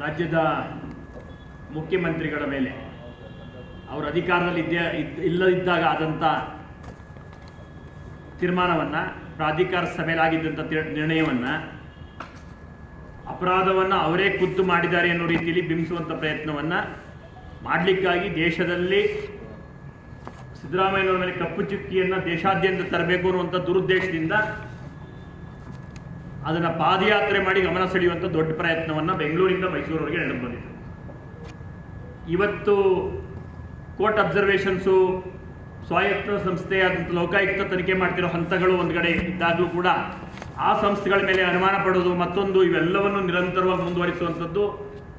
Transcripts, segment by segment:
ರಾಜ್ಯದ ಮುಖ್ಯಮಂತ್ರಿಗಳ ಮೇಲೆ. ಅವರು ಅಧಿಕಾರದಲ್ಲಿ ಇದ್ದೇ ಇದ್- ಇಲ್ಲದಿದ್ದಾಗ ಆದಂಥ ತೀರ್ಮಾನವನ್ನು, ಪ್ರಾಧಿಕಾರ ಸಭೆಯಲ್ಲಾಗಿದ್ದಂಥ ನಿರ್ಣಯವನ್ನು ಅಪರಾಧವನ್ನು ಅವರೇ ಖುದ್ದು ಮಾಡಿದ್ದಾರೆ ಅನ್ನೋ ರೀತಿಯಲ್ಲಿ ಬಿಂಬಿಸುವಂಥ ಪ್ರಯತ್ನವನ್ನು ಮಾಡಲಿಕ್ಕಾಗಿ ದೇಶದಲ್ಲಿ ಸಿದ್ದರಾಮಯ್ಯನವರ ಮೇಲೆ ಕಪ್ಪು ಚುಕ್ಕಿಯನ್ನು ದೇಶಾದ್ಯಂತ ತರಬೇಕು ಅನ್ನುವಂಥ ದುರುದ್ದೇಶದಿಂದ ಅದನ್ನು ಪಾದಯಾತ್ರೆ ಮಾಡಿ ಗಮನ ಸೆಳೆಯುವಂಥ ದೊಡ್ಡ ಪ್ರಯತ್ನವನ್ನು ಬೆಂಗಳೂರಿಂದ ಮೈಸೂರವರೆಗೆ ನಡೆದು ಬಂದಿದೆ. ಇವತ್ತು ಕೋರ್ಟ್ ಅಬ್ಸರ್ವೇಷನ್ಸು, ಸ್ವಾಯತ್ತ ಸಂಸ್ಥೆಯಾದಂಥ ಲೋಕಾಯುಕ್ತ ತನಿಖೆ ಮಾಡ್ತಿರೋ ಹಂತಗಳು ಒಂದು ಕಡೆ ಇದ್ದಾಗಲೂ ಕೂಡ ಆ ಸಂಸ್ಥೆಗಳ ಮೇಲೆ ಅನುಮಾನ ಪಡೋದು ಮತ್ತೊಂದು ಇವೆಲ್ಲವನ್ನು ನಿರಂತರವಾಗಿ ಮುಂದುವರಿಸುವಂಥದ್ದು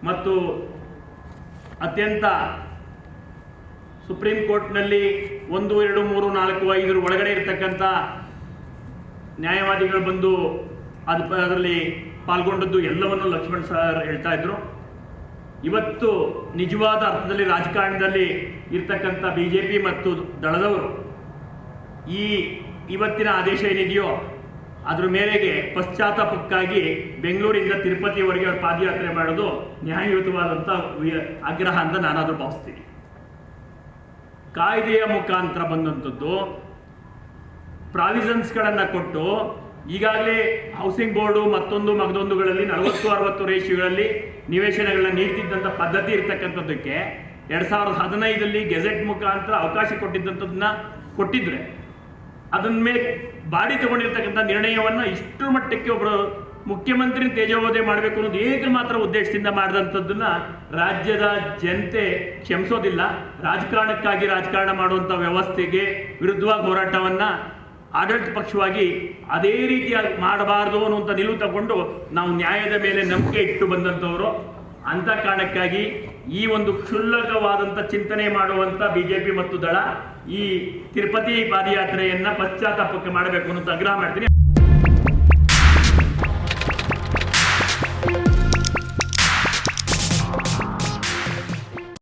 ಮತ್ತು ಅತ್ಯಂತ ಸುಪ್ರೀಂ ಕೋರ್ಟ್ನಲ್ಲಿ ಒಂದು, ಎರಡು, ಮೂರು, ನಾಲ್ಕು ಐದರ ಒಳಗಡೆ ಇರತಕ್ಕಂಥ ನ್ಯಾಯವಾದಿಗಳು ಬಂದು ಅದು ಅದರಲ್ಲಿ ಪಾಲ್ಗೊಂಡದ್ದು ಎಲ್ಲವನ್ನು ಲಕ್ಷ್ಮಣ್ ಸರ್ ಹೇಳ್ತಾ ಇದ್ರು. ಇವತ್ತು ನಿಜವಾದ ಅರ್ಥದಲ್ಲಿ ರಾಜಕಾರಣದಲ್ಲಿ ಇರ್ತಕ್ಕಂಥ ಬಿ ಜೆ ಪಿ ಮತ್ತು ದಳದವರು ಈ ಇವತ್ತಿನ ಆದೇಶ ಏನಿದೆಯೋ ಅದ್ರ ಮೇರೆಗೆ ಪಶ್ಚಾತ್ತಾಪಕ್ಕಾಗಿ ಬೆಂಗಳೂರಿಂದ ತಿರುಪತಿವರೆಗೆ ಅವರು ಪಾದಯಾತ್ರೆ ಮಾಡೋದು ನ್ಯಾಯಯುತವಾದಂಥ ಆಗ್ರಹ ಅಂತ ನಾನಾದರೂ ಭಾವಿಸ್ತೀನಿ. ಕಾಯ್ದೆಯ ಮುಖಾಂತರ ಬಂದಂಥದ್ದು ಪ್ರಾವಿಷನ್ಸ್ಗಳನ್ನು ಕೊಟ್ಟು ಈಗಾಗಲೇ ಹೌಸಿಂಗ್ ಬೋರ್ಡು ಮತ್ತೊಂದು ಮಗದೊಂದುಗಳಲ್ಲಿ ನಲವತ್ತು, ಅರವತ್ತು ರೇಷಿಯೋಗಳಲ್ಲಿ ನಿವೇಶನಗಳನ್ನ ನೀಡ್ತಿದ್ದಂಥ ಪದ್ಧತಿ ಇರ್ತಕ್ಕಂಥದ್ದಕ್ಕೆ ಎರಡು ಸಾವಿರದ ಹದಿನೈದರಲ್ಲಿ ಗೆಜೆಟ್ ಮುಖಾಂತರ ಅವಕಾಶ ಕೊಟ್ಟಿದ್ದಂಥದ್ದನ್ನ ಕೊಟ್ಟಿದ್ರೆ ಅದನ್ನ ಮೇಲೆ ಬಾಡಿ ತಗೊಂಡಿರ್ತಕ್ಕಂಥ ನಿರ್ಣಯವನ್ನ ಇಷ್ಟರ ಮಟ್ಟಕ್ಕೆ ಒಬ್ಬರು ಮುಖ್ಯಮಂತ್ರಿ ತೇಜೋವಧೆ ಮಾಡಬೇಕು ಅನ್ನೋದು ಏಕ ಮಾತ್ರ ಉದ್ದೇಶದಿಂದ ಮಾಡಿದಂಥದ್ದನ್ನ ರಾಜ್ಯದ ಜನತೆ ಕ್ಷಮಿಸೋದಿಲ್ಲ. ರಾಜಕಾರಣಕ್ಕಾಗಿ ರಾಜಕಾರಣ ಮಾಡುವಂಥ ವ್ಯವಸ್ಥೆಗೆ ವಿರುದ್ಧವಾಗಿ ಹೋರಾಟವನ್ನ ಆಡಳಿತ ಪಕ್ಷವಾಗಿ ಅದೇ ರೀತಿಯಾಗಿ ಮಾಡಬಾರದು ಅನ್ನುವಂಥ ನಿಲುವು ತಗೊಂಡು ನಾವು ನ್ಯಾಯದ ಮೇಲೆ ನಂಬಿಕೆ ಇಟ್ಟು ಬಂದಂಥವರು ಅಂತ ಕಾರಣಕ್ಕಾಗಿ ಈ ಒಂದು ಕ್ಷುಲ್ಲಕವಾದಂಥ ಚಿಂತನೆ ಮಾಡುವಂಥ ಬಿಜೆಪಿ ಮತ್ತು ದಳ ಈ ತಿರುಪತಿ ಪಾದಯಾತ್ರೆಯನ್ನು ಪಶ್ಚಾತ್ತಾಪಕ್ಕೆ ಮಾಡಬೇಕು ಅನ್ನೋದು ಆಗ್ರಹ ಮಾಡ್ತೀನಿ.